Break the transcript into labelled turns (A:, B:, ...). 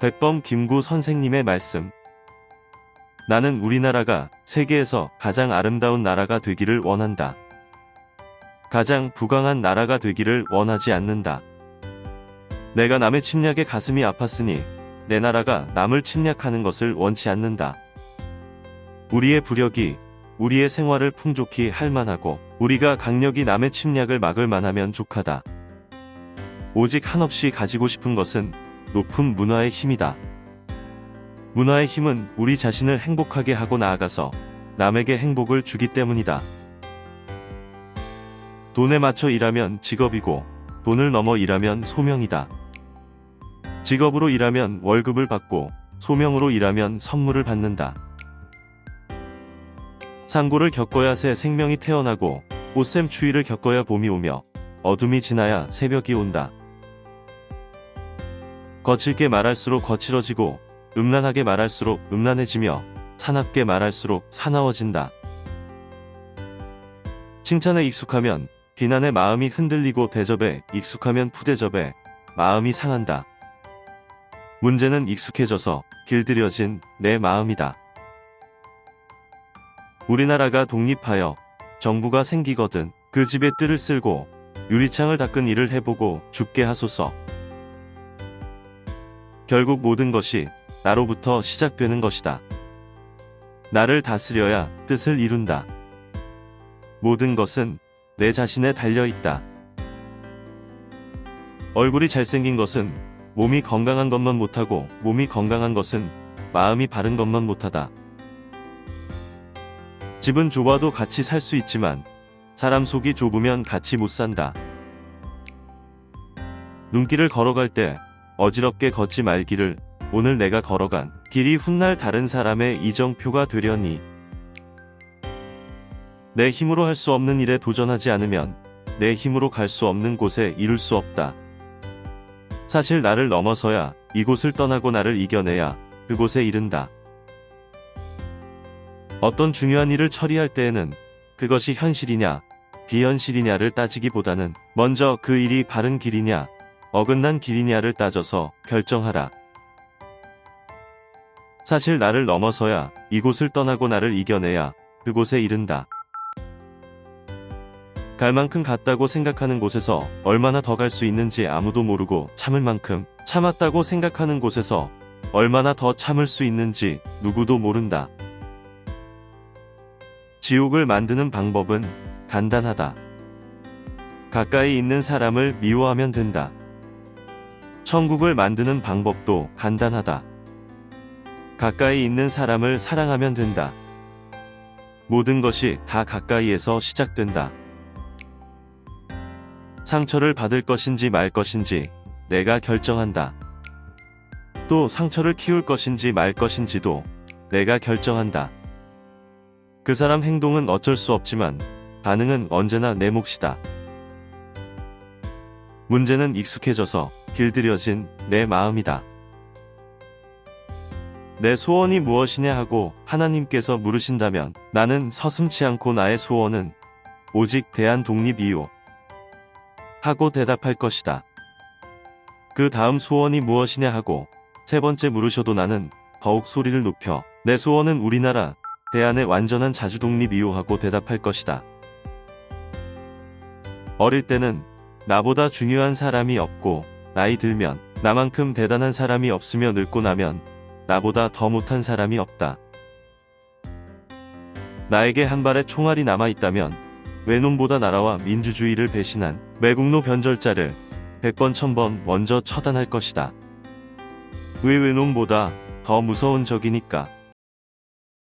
A: 백범 김구 선생님의 말씀. 나는 우리나라가 세계에서 가장 아름다운 나라가 되기를 원한다. 가장 부강한 나라가 되기를 원하지 않는다. 내가 남의 침략에 가슴이 아팠으니 내 나라가 남을 침략하는 것을 원치 않는다. 우리의 부력이 우리의 생활을 풍족히 할 만하고 우리가 강력히 남의 침략을 막을 만하면 족하다. 오직 한없이 가지고 싶은 것은 높은 문화의 힘이다. 문화의 힘은 우리 자신을 행복하게 하고 나아가서 남에게 행복을 주기 때문이다. 돈에 맞춰 일하면 직업이고 돈을 넘어 일하면 소명이다. 직업으로 일하면 월급을 받고 소명으로 일하면 선물을 받는다. 상고를 겪어야 새 생명이 태어나고 꽃샘 추위를 겪어야 봄이 오며 어둠이 지나야 새벽이 온다. 거칠게 말할수록 거칠어지고 음란하게 말할수록 음란해지며 사납게 말할수록 사나워진다. 칭찬에 익숙하면 비난에 마음이 흔들리고 대접에 익숙하면 푸대접에 마음이 상한다. 문제는 익숙해져서 길들여진 내 마음이다. 우리나라가 독립하여 정부가 생기거든 그 집에 뜰을 쓸고 유리창을 닦은 일을 해보고 죽게 하소서. 결국 모든 것이 나로부터 시작되는 것이다. 나를 다스려야 뜻을 이룬다. 모든 것은 내 자신에 달려 있다. 얼굴이 잘생긴 것은 몸이 건강한 것만 못하고 몸이 건강한 것은 마음이 바른 것만 못하다. 집은 좁아도 같이 살 수 있지만 사람 속이 좁으면 같이 못 산다. 눈길을 걸어갈 때 어지럽게 걷지 말기를 오늘 내가 걸어간 길이 훗날 다른 사람의 이정표가 되려니 내 힘으로 할 수 없는 일에 도전하지 않으면 내 힘으로 갈 수 없는 곳에 이룰 수 없다. 사실 나를 넘어서야 이곳을 떠나고 나를 이겨내야 그곳에 이른다. 어떤 중요한 일을 처리할 때에는 그것이 현실이냐, 비현실이냐를 따지기보다는 먼저 그 일이 바른 길이냐, 어긋난 길이냐를 따져서 결정하라. 사실 나를 넘어서야 이곳을 떠나고 나를 이겨내야 그곳에 이른다. 갈 만큼 갔다고 생각하는 곳에서 얼마나 더 갈 수 있는지 아무도 모르고 참을 만큼 참았다고 생각하는 곳에서 얼마나 더 참을 수 있는지 누구도 모른다. 지옥을 만드는 방법은 간단하다. 가까이 있는 사람을 미워하면 된다. 천국을 만드는 방법도 간단하다. 가까이 있는 사람을 사랑하면 된다. 모든 것이 다 가까이에서 시작된다. 상처를 받을 것인지 말 것인지 내가 결정한다. 또 상처를 키울 것인지 말 것인지도 내가 결정한다. 그 사람 행동은 어쩔 수 없지만 반응은 언제나 내 몫이다. 문제는 익숙해져서 길들여진 내 마음이다. 내 소원이 무엇이냐 하고 하나님께서 물으신다면 나는 서슴치 않고 나의 소원은 오직 대한 독립이요. 하고 대답할 것이다. 그 다음 소원이 무엇이냐 하고 세 번째 물으셔도 나는 더욱 소리를 높여 내 소원은 우리나라 대한의 완전한 자주 독립 이요 하고 대답할 것이다. 어릴 때는 나보다 중요한 사람이 없고 나이 들면 나만큼 대단한 사람이 없으며 늙고 나면 나보다 더 못한 사람이 없다. 나에게 한 발의 총알이 남아 있다면 외놈보다 나라와 민주주의를 배신한 매국노 변절자를 100번 1000번 먼저 처단할 것이다. 왜 외놈보다 더 무서운 적이니까.